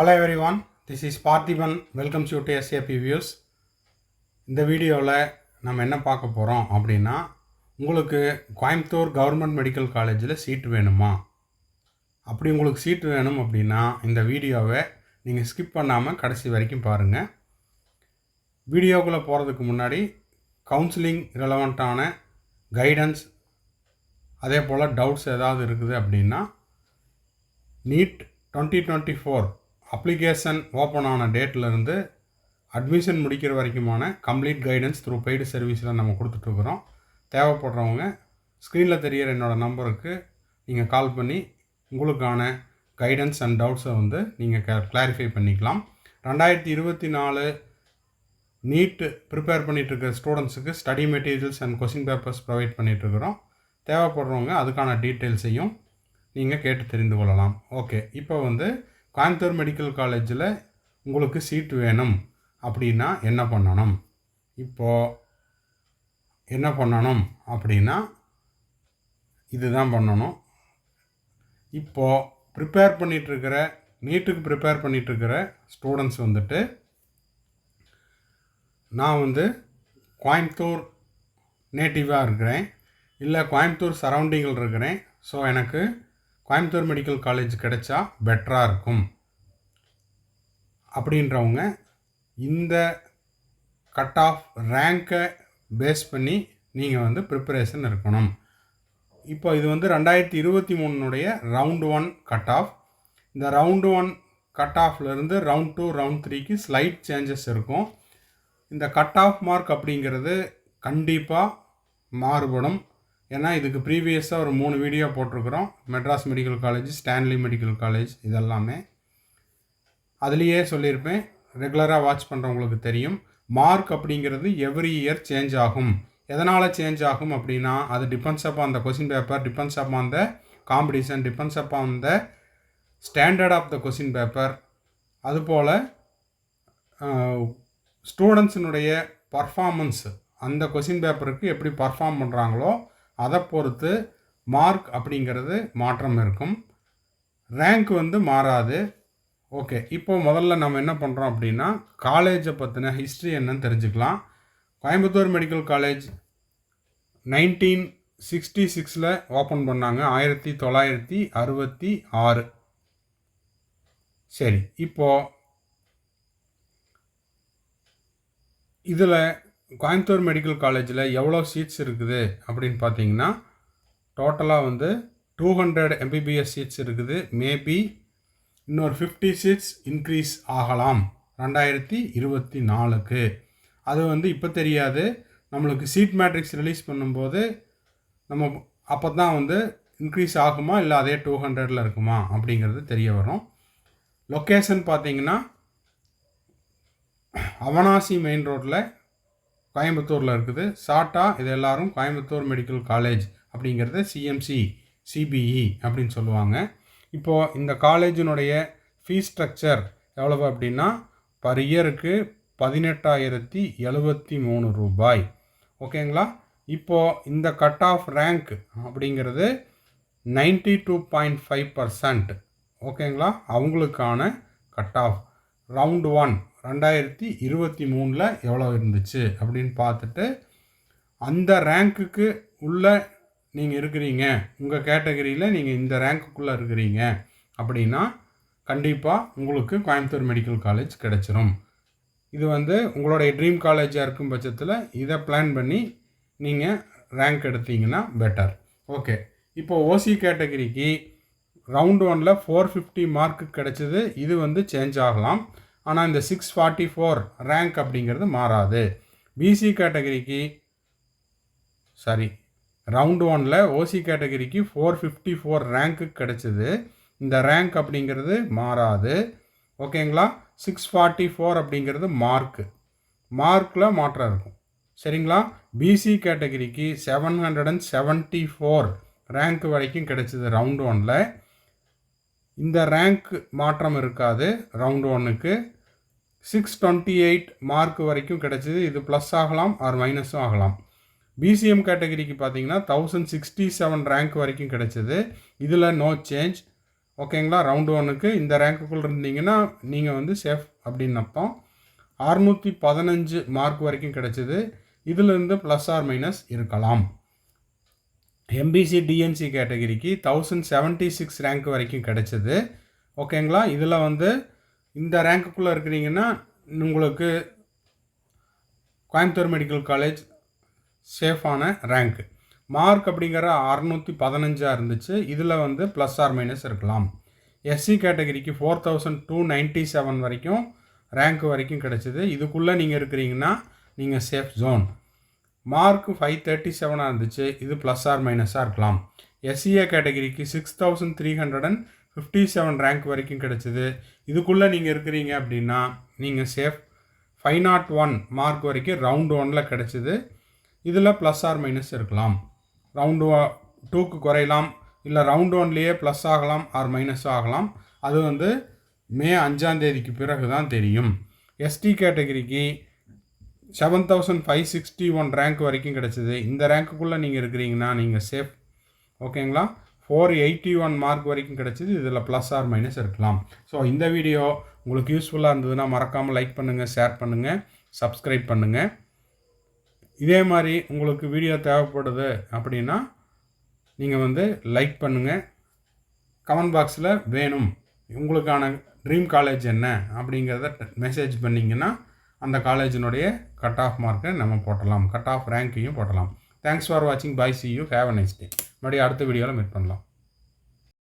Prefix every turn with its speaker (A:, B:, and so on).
A: Hello everyone this is Parthiban welcome you to SAP views இந்த வீடியோவில் நம்ம என்ன பார்க்க போகிறோம் அப்படின்னா உங்களுக்கு கோயம்புத்தூர் கவர்மெண்ட் மெடிக்கல் காலேஜில் சீட் வேணுமா? அப்படி உங்களுக்கு சீட் வேணும் அப்படின்னா இந்த வீடியோவை நீங்கள் ஸ்கிப் பண்ணாமல் கடைசி வரைக்கும் பாருங்கள் வீடியோக்குள்ளே போகிறதுக்கு முன்னாடி கவுன்சிலிங் ரிலவெண்ட்டான கைடன்ஸ் அதே போல் டவுட்ஸ் ஏதாவது இருக்குது அப்படின்னா NEET twenty twenty four application open ஆன டேட்லேருந்து அட்மிஷன் முடிக்கிற வரைக்குமான கம்ப்ளீட் கைடன்ஸ் த்ரூ பெய்டு சர்வீஸில் நம்ம கொடுத்துட்ருக்குறோம். தேவைப்படுறவங்க ஸ்க்ரீனில் தெரியிற என்னோடய நம்பருக்கு நீங்கள் கால் பண்ணி உங்களுக்கான கைடன்ஸ் அண்ட் டவுட்ஸை வந்து நீங்கள் க கிளாரிஃபை பண்ணிக்கலாம். ரெண்டாயிரத்தி இருபத்தி நாலு நீட்டு ப்ரிப்பேர் பண்ணிகிட்ருக்க ஸ்டூடெண்ட்ஸுக்கு study materials and question papers provide பண்ணிகிட்ருக்குறோம் தேவைப்படுறவங்க அதுக்கான டீட்டெயில்ஸையும் நீங்கள் கேட்டு தெரிந்து கொள்ளலாம். ஓகே இப்போ வந்து கோயம்புத்தூர் மெடிக்கல் காலேஜில் உங்களுக்கு சீட் வேணும். அப்படின்னா என்ன பண்ணணும்? இப்போது என்ன பண்ணணும்? அப்படின்னா இதுதான் பண்ணணும். இப்போது ப்ரிப்பேர் பண்ணிகிட்ருக்கிற நீட்டுக்கு ப்ரிப்பேர் பண்ணிகிட்ருக்கிற ஸ்டூடெண்ட்ஸ் வந்துட்டு நான் வந்து கோயம்புத்தூர் நேட்டிவாக இருக்கிறேன். இல்லை கோயம்புத்தூர் சரௌண்டிங்கில் இருக்கிறேன். ஸோ எனக்கு கோயம்புத்தூர் மெடிக்கல் காலேஜ் கிடைச்சா பெட்டராக இருக்கும். அப்படின்றவங்க இந்த கட் ஆஃப் ரேங்கை பேஸ் பண்ணி நீங்கள் வந்து ப்ரிப்பரேஷன் இருக்கணும். இப்போ இது வந்து ரெண்டாயிரத்தி இருபத்தி மூணுனுடைய ரவுண்டு ஒன் கட் ஆஃப் இந்த ரவுண்டு ஒன் கட் ஆஃப்லேருந்து ரவுண்ட் டூ ரவுண்ட் த்ரீக்கு ஸ்லைட் சேஞ்சஸ் இருக்கும். இந்த கட் ஆஃப் மார்க் அப்படிங்கிறது கண்டிப்பாக மாறுபடும். ஏன்னா இதுக்கு ப்ரீவியஸாக ஒரு மூணு வீடியோ போட்டிருக்கிறோம். Madras medical college Stanley medical college இதெல்லாமே. அதுலேயே சொல்லியிருப்பேன். ரெகுலராக வாட்ச் பண்ணுறவங்களுக்கு தெரியும். மார்க் அப்படிங்கிறது எவ்ரி இயர் சேஞ்ச் ஆகும். எதனால் சேஞ்ச் ஆகும் அப்படின்னா அது டிபெண்ட்ஸ் அப் அந்த question paper depends up the competition depends up the standard of the question paper அதுபோல் ஸ்டூடெண்ட்ஸினுடைய பர்ஃபாமன்ஸ் அந்த கொஸ்டின் பேப்பருக்கு எப்படி பர்ஃபார்ம் பண்ணுறாங்களோ அதை பொறுத்து மார்க் அப்படிங்கிறது மாற்றம் இருக்கும். ரேங்க் வந்து மாறாது. ஓகே இப்போ முதல்ல நம்ம என்ன பண்ணுறோம் அப்படின்னா காலேஜை பற்றின ஹிஸ்ட்ரி என்னன்னு தெரிஞ்சுக்கலாம். Coimbatore medical college nineteen sixty சிக்ஸில் ஓப்பன் பண்ணாங்க ஆயிரத்தி தொள்ளாயிரத்தி அறுபத்தி ஆறு. சரி இப்போது இதில் கோயம்புத்தூர் மெடிக்கல் காலேஜில் எவ்வளோ சீட்ஸ் இருக்குது அப்படின்னு பார்த்தீங்கன்னா டோட்டலாக வந்து டூ ஹண்ட்ரட் எம்பிபிஎஸ் சீட்ஸ் இருக்குது. மேபி இன்னொரு ஃபிஃப்டி சீட்ஸ் இன்க்ரீஸ் ஆகலாம். ரெண்டாயிரத்தி இருபத்தி நாலுக்கு. அது வந்து இப்போ தெரியாது. நம்மளுக்கு சீட் மேட்ரிக்ஸ் ரிலீஸ் பண்ணும்போது நம்ம அப்போ தான் வந்து இன்க்ரீஸ் ஆகுமா இல்லை அதே டூ ஹண்ட்ரடில் இருக்குமா அப்படிங்கிறது தெரிய வரும். லொக்கேஷன் பார்த்தீங்கன்னா அவனாசி மெயின் ரோட்டில் கோயம்புத்தூரில் இருக்குது. சாட்டா இது எல்லாரும் கோயம்புத்தூர் மெடிக்கல் காலேஜ் அப்படிங்கிறத சிஎம்சி சிபிஇ அப்படின்னு சொல்லுவாங்க. இப்போது இந்த காலேஜினுடைய ஃபீஸ் ஸ்ட்ரக்சர் எவ்வளவு அப்படின்னா பர் இயருக்கு பதினெட்டாயிரத்தி எழுபத்தி மூணு ரூபாய். ஓகேங்களா இப்போது இந்த கட் ஆஃப் ரேங்க் அப்படிங்கிறது ninety two point five percent ஓகேங்களா அவங்களுக்கான கட் ஆஃப் ரவுண்டு ஒன் ரெண்டாயிரத்தி இருபத்தி மூணில் எவ்வளோ இருந்துச்சு அப்படின்னு பார்த்துட்டு அந்த ரேங்க்குக்கு உள்ள நீங்கள் இருக்கிறீங்க. உங்கள் கேட்டகரியில் நீங்கள் இந்த ரேங்க்குள்ளே இருக்கிறீங்க. அப்படின்னா கண்டிப்பாக உங்களுக்கு கோயம்புத்தூர் மெடிக்கல் காலேஜ் கிடச்சிரும். இது வந்து உங்களுடைய ட்ரீம் காலேஜாக இருக்கும் பட்சத்தில் இதை பிளான் பண்ணி நீங்கள் ரேங்க் எடுத்தீங்கன்னா பெட்டர் ஓகே இப்போ ஓசி கேட்டகரிக்கு ரவுண்ட் ஒனில் ஃபோர் ஃபிஃப்டி மார்க்கு கிடச்சிது. இது வந்து சேஞ்ச் ஆகலாம். ஆனால் இந்த சிக்ஸ் ஃபார்ட்டி ஃபோர் ரேங்க் அப்படிங்கிறது மாறாது. பிசி கேட்டகரிக்கு சாரி ரவுண்ட் ஒனில் ஓசி கேட்டகரிக்கு ஃபோர் ஃபிஃப்டி ஃபோர் ரேங்க்கு கிடச்சிது. இந்த ரேங்க் அப்படிங்கிறது மாறாது. ஓகேங்களா சிக்ஸ் ஃபார்ட்டி ஃபோர் அப்படிங்கிறது மார்க்கு மார்க்கில் மாற்றம் இருக்கும். சரிங்களா? பிசி கேட்டகரிக்கு seven hundred and seventy four rank வரைக்கும் கிடச்சிது ரவுண்ட் ஒனில் இந்த ரேங்க் மாற்றம் இருக்காது ரவுண்ட் ஒன்னுக்கு சிக்ஸ் டுவெண்ட்டி எயிட் மார்க் வரைக்கும் கிடச்சிது இது ப்ளஸ் ஆகலாம் ஆர் மைனஸும் ஆகலாம். பிசிஎம் கேட்டகரிக்கு பார்த்தீங்கன்னா தௌசண்ட் சிக்ஸ்டி செவன் ரேங்க் வரைக்கும் கிடச்சிது. இதில் நோ சேஞ்ச் ஓகேங்களா ரவுண்டு ஒன்னுக்கு இந்த ரேங்க்குள்ளே இருந்தீங்கன்னா நீங்கள் வந்து சேஃப் அப்படின்னு அர்த்தம். அறுநூற்றி பதினஞ்சு மார்க் வரைக்கும் கிடைச்சிது. இதிலிருந்து ப்ளஸ் ஆர் மைனஸ் இருக்கலாம். எம்பிசி டிஎன்சி கேட்டகரிக்கு தௌசண்ட் செவன்ட்டி சிக்ஸ் ரேங்க் வரைக்கும் கிடைச்சிது. ஓகேங்களா இதில் வந்து இந்த ரேங்க்குள்ளே இருக்கிறீங்கன்னா உங்களுக்கு கோயம்புத்தூர் மெடிக்கல் காலேஜ் சேஃபான ரேங்க் மார்க் அப்படிங்கிற அறநூற்றி பதினஞ்சாக இருந்துச்சு. இதில் வந்து ப்ளஸ் ஆர் மைனஸ் இருக்கலாம். எஸ்சி கேட்டகரிக்கு four thousand two ninety seven வரைக்கும் ரேங்க் வரைக்கும் கிடச்சிது. இதுக்குள்ளே நீங்கள் இருக்கிறீங்கன்னா நீங்கள் safe zone mark five thirty செவனாக இருந்துச்சு. இது ப்ளஸ் ஆர் மைனஸாக இருக்கலாம். எஸ்சிஏ கேட்டகரிக்கு six thousand three hundred and fifty seven rank வரைக்கும் கிடச்சிது. இதுக்குள்ளே நீங்கள் இருக்கிறீங்க அப்படின்னா நீங்கள் safe five naught one mark வரைக்கும் ரவுண்ட் ஒனில் கிடச்சிது. இதில் ப்ளஸ் ஆர் மைனஸ் இருக்கலாம். ரவுண்டு டூக்கு குறையலாம். இல்லை ரவுண்ட் ஒன்லேயே ப்ளஸ் ஆகலாம் ஆர் மைனஸ் ஆகலாம். அது வந்து மே அஞ்சாந்தேதிக்கு பிறகு தான் தெரியும். எஸ்டி கேட்டகரிக்கு seven thousand five sixty one rank வரைக்கும் கிடச்சிது. இந்த ரேங்க்குள்ளே நீங்கள் இருக்கிறீங்கன்னா நீங்கள் சேஃப் ஓகேங்களா ஃபோர் எயிட்டி ஒன் மார்க் வரைக்கும் கிடச்சிது. இதில் ப்ளஸ் ஆர் மைனஸ் இருக்கலாம். ஸோ இந்த வீடியோ உங்களுக்கு யூஸ்ஃபுல்லாக இருந்ததுன்னா மறக்காமல் லைக் பண்ணுங்கள் ஷேர் பண்ணுங்கள் சப்ஸ்கிரைப் பண்ணுங்கள் இதே மாதிரி உங்களுக்கு வீடியோ தேவைப்படுது அப்படின்னா நீங்கள் வந்து லைக் பண்ணுங்கள் கமெண்ட் பாக்ஸில் வேணும். உங்களுக்கான ட்ரீம் காலேஜ் என்ன அப்படிங்கிறத மெசேஜ் பண்ணிங்கன்னா அந்த காலேஜினுடைய கட் ஆஃப் மார்க்கை நம்ம போட்டலாம். கட் ஆஃப் ரேங்க்கையும் போட்டலாம். தேங்க்ஸ் ஃபார் வாட்சிங் bye see you have a nice day மறுபடியும் அடுத்த வீடியோவில் மீட் பண்ணலாம்.